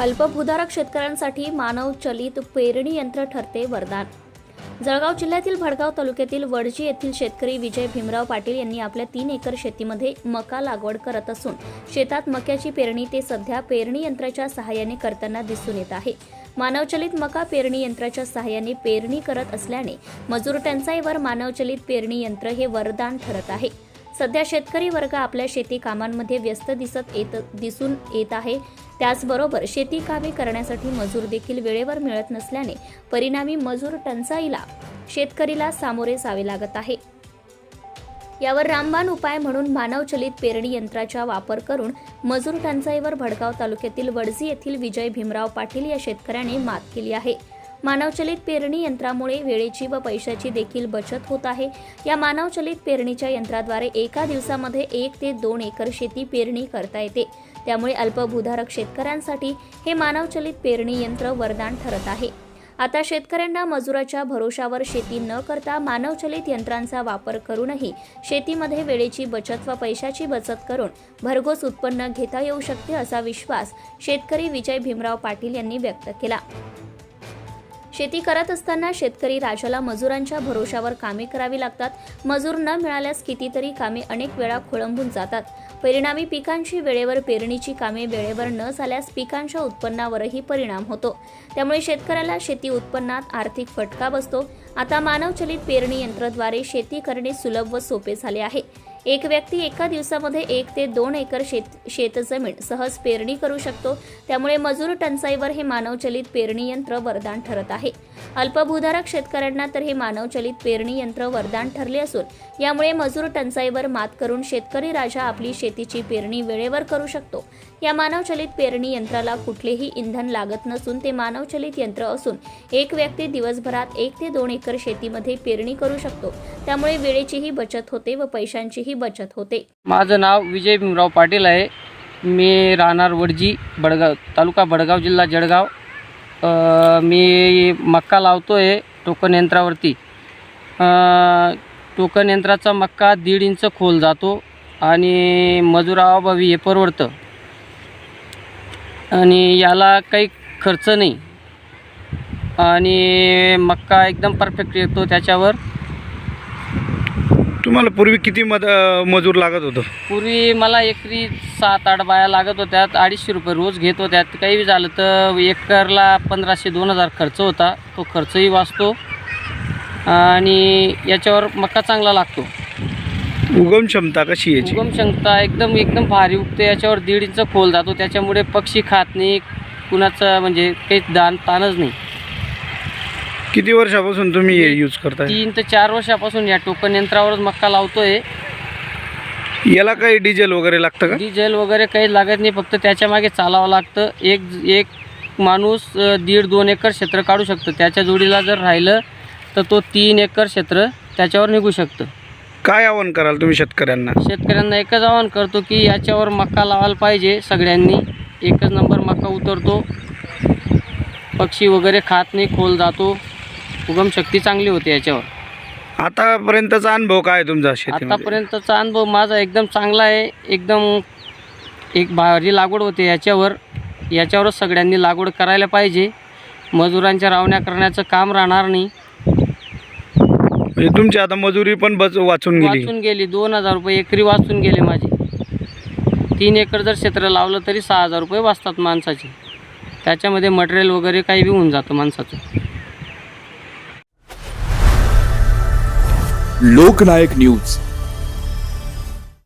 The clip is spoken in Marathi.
अल्पभूधारक शेतकऱ्यांसाठी मानव चलित पेरणी यंत्र ठरते वरदान. जळगाव जिल्ह्यातील भडगाव तालुक्यातील वडजी येथील शेतकरी विजय भीमराव पाटील यांनी आपल्या तीन एकर शेतीमध्ये मका लागवड करत असून शेतात मक्याची पेरणी ते सध्या पेरणी यंत्राच्या सहाय्याने करताना दिसून येत आहे. मानवचलित मका पेरणी यंत्राच्या सहाय्याने पेरणी करत असल्याने मजूर टंचाईवर मानवचलित पेरणी यंत्र हे वरदान ठरत आहे. सध्या शेतकरी वर्ग आपल्या शेती कामांमध्ये व्यस्त दिसत येत दिसून येत आहे. त्याचबरोबर शेती कामे करण्यासाठी मजूर देखील वेळेवर मिळत नसल्याने परिणामी मजूर टंचाईला शेतकरीला सामोरे जावे लागत आहे. यावर रामबाण उपाय म्हणून मानवचलित पेरणी यंत्राचा वापर करून मजूर टंचाईवर भडगाव तालुक्यातील वडजी येथील विजय भीमराव पाटील या शेतकऱ्याने मात केली आहे. मानवचलित पेरणी यंत्रामुळे वेळेची व पैशाची देखील बचत होत आहे. या मानवचलित पेरणीच्या यंत्राद्वारे एका दिवसामध्ये एक ते दोन एकर शेती पेरणी करता येते. त्यामुळे अल्पभूधारक शेतकऱ्यांसाठी हे मानवचलित पेरणी यंत्र वरदान ठरत आहे. आता शेतकऱ्यांना मजुराच्या भरोशावर शेती न करता मानवचलित यंत्रांचा वापर करूनही शेतीमध्ये वेळेची बचत व पैशाची बचत करून भरघोस उत्पन्न घेता येऊ शकते असा विश्वास शेतकरी विजय भीमराव पाटील यांनी व्यक्त केला. शेती करत असताना शेतकरी राजाला मजुरांच्या भरोशावर कामे करावी लागतात. मजूर न मिळाल्यास कितीतरी कामे अनेक वेळा खोळंबून जातात. परिणामी पिकांची वेळेवर पेरणीची कामे वेळेवर न झाल्यास पिकांच्या उत्पन्नावरही परिणाम होतो. त्यामुळे शेतकऱ्याला शेती उत्पन्नात आर्थिक फटका बसतो. आता मानवचलित पेरणी यंत्राद्वारे शेती करणे सुलभ व सोपे झाले आहे. एक व्यक्ती एका दिवसामध्ये एक ते दोन एकर शेत शेतजमीन सहज पेरणी करू शकतो. त्यामुळे मजूर टंचाईवर हे मानवचलित पेरणी यंत्र वरदान ठरत आहे. अल्पभूधारक शेतकऱ्यांना तर हे मानवचलित पेरणी यंत्र वरदान ठरले असून यामुळे मजूर टंचाईवर मात करून शेतकरी राजा आपली शेतीची पेरणी वेळेवर करू शकतो. या मानवचलित पेरणी यंत्राला कुठलेही इंधन लागत नसून ते मानवचलित यंत्र असून एक व्यक्ती दिवसभरात एक ते दोन एकर शेतीमध्ये पेरणी करू शकतो. त्यामुळे वेळेचीही बचत होते व पैशांचीही बचत होते. माझं नाव विजय भीमराव पाटील आहे. मी राहणार वडजी बडगाव तालुका बडगाव जिल्हा जळगाव. मी मक्का लावतो आहे टोकन यंत्रावरती. टोकन यंत्राचा मक्का दीड इंच खोल जातो आणि मजुराभावी हे परवडतं. आणि याला काही खर्च नाही. आणि मक्का एकदम परफेक्ट येतो त्याच्यावर. तुम्हाला पूर्वी किती मद मजूर लागत होतं? पूर्वी मला एकरी सात आठ बाया लागत होत्या. अडीचशे रुपये रोज घेत होत्या. काही बी झालं तर एकरला पंधराशे दोन हजार खर्च होता. तो खर्चही वाचतो. आणि याच्यावर मका चांगला लागतो. उगम क्षमता कशी याची? उगम क्षमता एकदम एकदम भारी उगते. याच्यावर दीड इंच खोल जातो. त्याच्यामुळे पक्षी खात नाही कुणाचं म्हणजे काही दान ताणच नाही. किती वर्षापासून तुम्ही हे यूज करताय? तीन ते चार वर्षापासून या टोकन यंत्रावरच मक्का लावतोय. याला काही डिझेल वगैरे लागतं का? डिझेल वगैरे काही लागत नाही फक्त त्याच्यामागे चालावं लागतं. एक एक माणूस अ, दीड दोन एकर क्षेत्र काढू शकतो. त्याच्या जोडीला जर राहिलं तर तो तीन एकर क्षेत्र त्याच्यावर निघू शकतं. काय आव्हान कराल तुम्ही शेतकऱ्यांना? शेतकऱ्यांना एकच आवाहन करतो की याच्यावर मक्का लावायला पाहिजे सगळ्यांनी. एकच नंबर मक्का उतरतो. पक्षी वगैरे खात नाही खोल जातो. उगमशक्ती चांगली होते याच्यावर. आतापर्यंतचा अनुभव काय तुमचा शेतीमध्ये? आतापर्यंतचा अनुभव माझा एकदम चांगला आहे. एकदम एक भारी लागवड होते याच्यावर. याच्यावरच सगळ्यांनी लागवड करायला पाहिजे. मजुरांच्या रावण्या करण्याचं काम राहणार नाही. म्हणजे तुमची आता मजुरी पण बच वाचून गेली. वाचून गेली. दोन हजार रुपये एकरी वाचून गेले माझे. तीन एकर जर क्षेत्र लावलं तरी सहा हजार रुपये वाचतात माणसाचे. त्याच्यामध्ये मटेरियल वगैरे काही बी होऊन जातं माणसाचं. लोकनायक न्यूज.